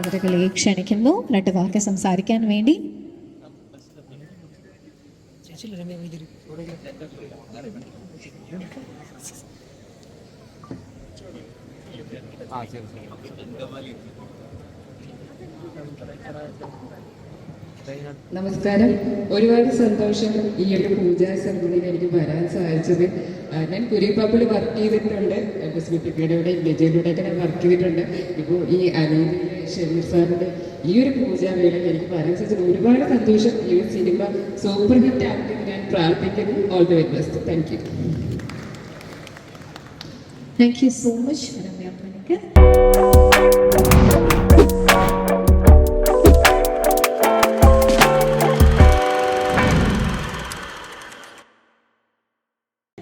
അവരുകളെ ക്ഷണിക്കുന്നു. രണ്ട് വാക്ക് സംസാരിക്കാൻ വേണ്ടി. നമസ്കാരം. ഒരുപാട് സന്തോഷം ഈ ഒരു പൂജാ സമിതിയിൽ എനിക്ക് വരാൻ സാധിച്ചത്. ഞാൻ കുരിപ്പാപ്പിൽ വർക്ക് ചെയ്തിട്ടുണ്ട്. സ്മിത്തിക്കയുടെ വിജയിലൂടെ ഒക്കെ ഞാൻ വർക്ക് ചെയ്തിട്ടുണ്ട്. ഇപ്പോൾ ഈ അനീതിയുടെ ഷമീർ സാറിന്റെ ഈ ഒരു പൂജാവേളയിൽ എനിക്ക് വരാൻ സാധിച്ചത്. ഒരുപാട് സന്തോഷം. ഈ ഒരു സിനിമ സൂപ്പർ ഹിറ്റ് ആക്കി ഞാൻ പ്രാർത്ഥിക്കുന്നു. All the very best thank you thank you so much Ramya